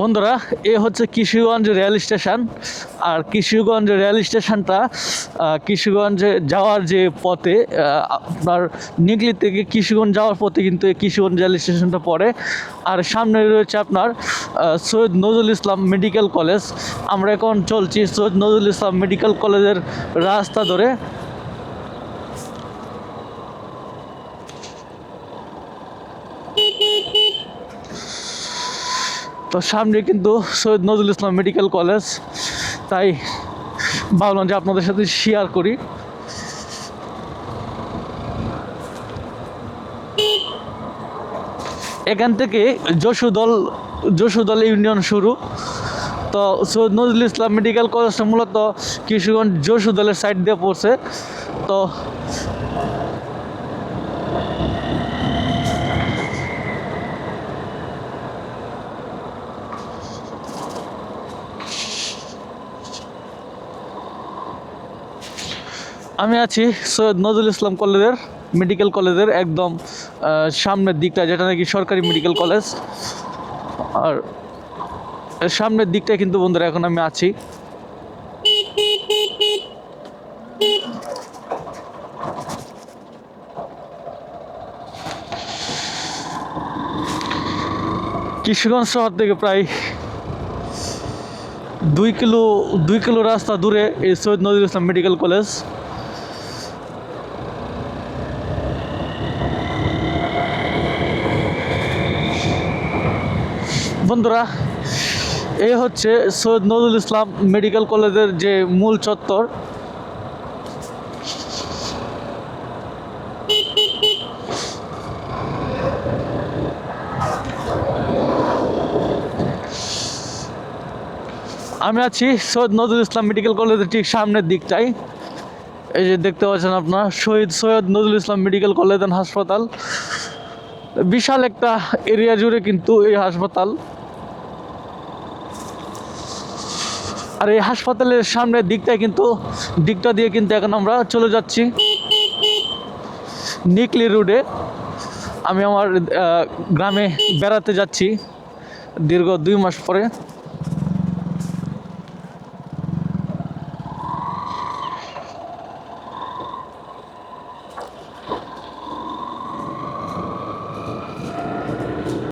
বন্ধুরা, এ হচ্ছে কিশোরগঞ্জ রেল স্টেশন। আর কিশোরগঞ্জ রেল স্টেশনটা কিশোরগঞ্জে যাওয়ার যে পথে আপনার নিগলি থেকে কিশোরগঞ্জ যাওয়ার পথে কিন্তু এই কিশোরগঞ্জ রেল স্টেশনটা পড়ে। আর সামনে রয়েছে আপনার সৈয়দ নজরুল ইসলাম মেডিকেল কলেজ। আমরা এখন চলছি সৈয়দ নজরুল ইসলাম মেডিকেল কলেজের রাস্তা ধরে। তো সামনে কিন্তু সৈয়দ নজরুল ইসলাম মেডিকেল কলেজ। তাই ভাবলাম যে আপনাদের সাথে শেয়ার করি। এখান থেকে যশোদল যশোদল ইউনিয়ন শুরু। তো সৈয়দ নজরুল ইসলাম মেডিকেল কলেজটা মূলত কিশোরগঞ্জ যশোদলের সাইড দিয়ে পড়ছে। তো আমি আছি সৈয়দ নজরুল ইসলাম কলেজের মেডিকেল কলেজের একদম সামনের দিকটা যেটা নাকি সরকারি মেডিকেল কলেজ। আর সামনের দিকটা কিন্তু বন্ধুরা এখন আমি আছি। কিশোরগঞ্জ শহর থেকে প্রায় দুই কিলো দুই কিলো রাস্তা দূরে এই সৈয়দ নজরুল ইসলাম মেডিকেল কলেজ। বন্ধুরা এই হচ্ছে সৈয়দ নজরুল ইসলাম মেডিকেল কলেজের যে মূল চত্বর। আমি আছি সৈয়দ নজরুল ইসলাম মেডিকেল কলেজের ঠিক সামনের দিকটাই। এই যে দেখতে পাচ্ছেন আপনার, শহীদ সৈয়দ নজরুল ইসলাম মেডিকেল কলেজ হাসপাতাল। বিশাল একটা এরিয়া জুড়ে কিন্তু এই হাসপাতাল। আর এই হাসপাতালের সামনের দিকটা কিন্তু, দিকটা দিয়ে কিন্তু এখন আমরা চলে যাচ্ছি। নিকলি রোডে আমি আমার গ্রামে বেড়াতে যাচ্ছি দীর্ঘ দুই মাস পরে।